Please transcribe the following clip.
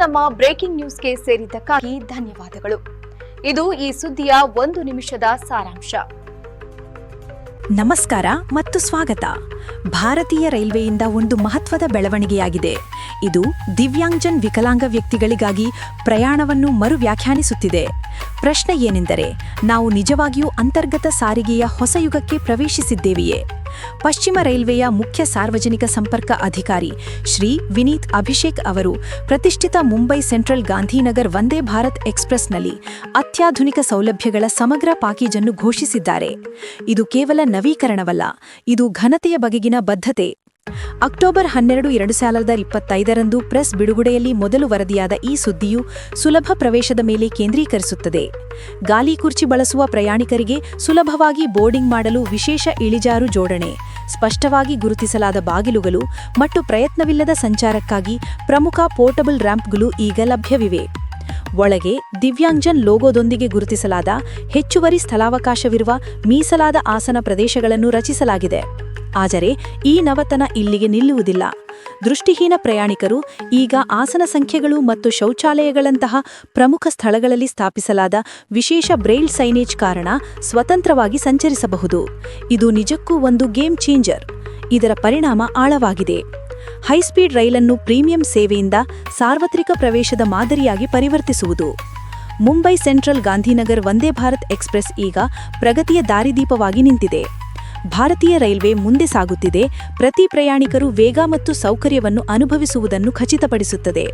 ನಮ್ಮ ಬ್ರೇಕಿಂಗ್ ನ್ಯೂಸ್ಗೆ ಸೇರಿದ್ದಕ್ಕಾಗಿ ಧನ್ಯವಾದಗಳು. ಇದು ಈ ಸುದ್ದಿಯ ಒಂದು ನಿಮಿಷದ ಸಾರಾಂಶ. ನಮಸ್ಕಾರ ಮತ್ತು ಸ್ವಾಗತ. ಭಾರತೀಯ ರೈಲ್ವೆಯಿಂದ ಒಂದು ಮಹತ್ವದ ಬೆಳವಣಿಗೆಯಾಗಿದೆ. ಇದು ದಿವ್ಯಾಂಗ್ಜನ್ ವಿಕಲಾಂಗ ವ್ಯಕ್ತಿಗಳಿಗಾಗಿ ಪ್ರಯಾಣವನ್ನು ಮರು ವ್ಯಾಖ್ಯಾನಿಸುತ್ತಿದೆ ಪ್ರಶ್ನೆ ಏನೆಂದರೆ, ನಾವು ನಿಜವಾಗಿಯೂ ಅಂತರ್ಗತ ಸಾರಿಗೆಯ ಹೊಸ ಯುಗಕ್ಕೆ ಪ್ರವೇಶಿಸಿದ್ದೇವೆಯೇ? ಪಶ್ಚಿಮ ರೈಲ್ವೆಯ ಮುಖ್ಯ ಸಾರ್ವಜನಿಕ ಸಂಪರ್ಕ ಅಧಿಕಾರಿ ಶ್ರೀ ವಿನೀತ್ ಅಭಿಷೇಕ್ ಅವರು ಪ್ರತಿಷ್ಠಿತ ಮುಂಬೈ ಸೆಂಟ್ರಲ್ ಗಾಂಧಿನಗರ್ ವಂದೇ ಭಾರತ್ ಎಕ್ಸ್ಪ್ರೆಸ್ನಲ್ಲಿ ಅತ್ಯಾಧುನಿಕ ಸೌಲಭ್ಯಗಳ ಸಮಗ್ರ ಪ್ಯಾಕೇಜ್ ಅನ್ನು ಘೋಷಿಸಿದ್ದಾರೆ. ಇದು ಕೇವಲ ನವೀಕರಣವಲ್ಲ, ಇದು ಘನತೆಯ ಬಗೆಗಿನ ಬದ್ಧತೆ. ಅಕ್ಟೋಬರ್ ಹನ್ನೆರಡು, ಎರಡು ಸಾವಿರದ ಇಪ್ಪತ್ತೈದರಂದು ಪ್ರೆಸ್ ಬಿಡುಗಡೆಯಲ್ಲಿ ಮೊದಲು ವರದಿಯಾದ ಈ ಸುದ್ದಿಯು ಸುಲಭ ಪ್ರವೇಶದ ಮೇಲೆ ಕೇಂದ್ರೀಕರಿಸುತ್ತದೆ. ಗಾಲಿ ಕುರ್ಚಿ ಬಳಸುವ ಪ್ರಯಾಣಿಕರಿಗೆ ಸುಲಭವಾಗಿ ಬೋರ್ಡಿಂಗ್ ಮಾಡಲು ವಿಶೇಷ ಇಳಿಜಾರು ಜೋಡಣೆ, ಸ್ಪಷ್ಟವಾಗಿ ಗುರುತಿಸಲಾದ ಬಾಗಿಲುಗಳು ಮತ್ತು ಪ್ರಯತ್ನವಿಲ್ಲದ ಸಂಚಾರಕ್ಕಾಗಿ ಪ್ರಮುಖ ಪೋರ್ಟಬಲ್ ರ್ಯಾಂಪ್ಗಳು ಈಗ ಲಭ್ಯವಿವೆ. ಒಳಗೆ ದಿವ್ಯಾಂಗ್ಜನ್ ಲೋಗೋದೊಂದಿಗೆ ಗುರುತಿಸಲಾದ ಹೆಚ್ಚುವರಿ ಸ್ಥಳಾವಕಾಶವಿರುವ ಮೀಸಲಾದ ಆಸನ ಪ್ರದೇಶಗಳನ್ನು ರಚಿಸಲಾಗಿದೆ. ಆದರೆ ಈ ನವತನ ಇಲ್ಲಿಗೆ ನಿಲ್ಲುವುದಿಲ್ಲ. ದೃಷ್ಟಿಹೀನ ಪ್ರಯಾಣಿಕರು ಈಗ ಆಸನ ಸಂಖ್ಯೆಗಳು ಮತ್ತು ಶೌಚಾಲಯಗಳಂತಹ ಪ್ರಮುಖ ಸ್ಥಳಗಳಲ್ಲಿ ಸ್ಥಾಪಿಸಲಾದ ವಿಶೇಷ ಬ್ರೈಲ್ ಸೈನೇಜ್ ಕಾರಣ ಸ್ವತಂತ್ರವಾಗಿ ಸಂಚರಿಸಬಹುದು. ಇದು ನಿಜಕ್ಕೂ ಒಂದು ಗೇಮ್ ಚೇಂಜರ್. ಇದರ ಪರಿಣಾಮ ಆಳವಾಗಿದೆ. ಹೈಸ್ಪೀಡ್ ರೈಲನ್ನು ಪ್ರೀಮಿಯಂ ಸೇವೆಯಿಂದ ಸಾರ್ವತ್ರಿಕ ಪ್ರವೇಶದ ಮಾದರಿಯಾಗಿ ಪರಿವರ್ತಿಸುವುದು. ಮುಂಬೈ ಸೆಂಟ್ರಲ್ ಗಾಂಧಿನಗರ್ ವಂದೇ ಭಾರತ್ ಎಕ್ಸ್ಪ್ರೆಸ್ ಈಗ ಪ್ರಗತಿಯ ದಾರಿದೀಪವಾಗಿ ನಿಂತಿದೆ. ಭಾರತೀಯ ರೈಲ್ವೆ ಮುಂದೆ ಸಾಗುತ್ತಿದೆ. ಪ್ರತಿ ಪ್ರಯಾಣಿಕರು ವೇಗ ಮತ್ತು ಸೌಕರ್ಯವನ್ನು ಅನುಭವಿಸುವುದನ್ನು ಖಚಿತಪಡಿಸುತ್ತದೆ.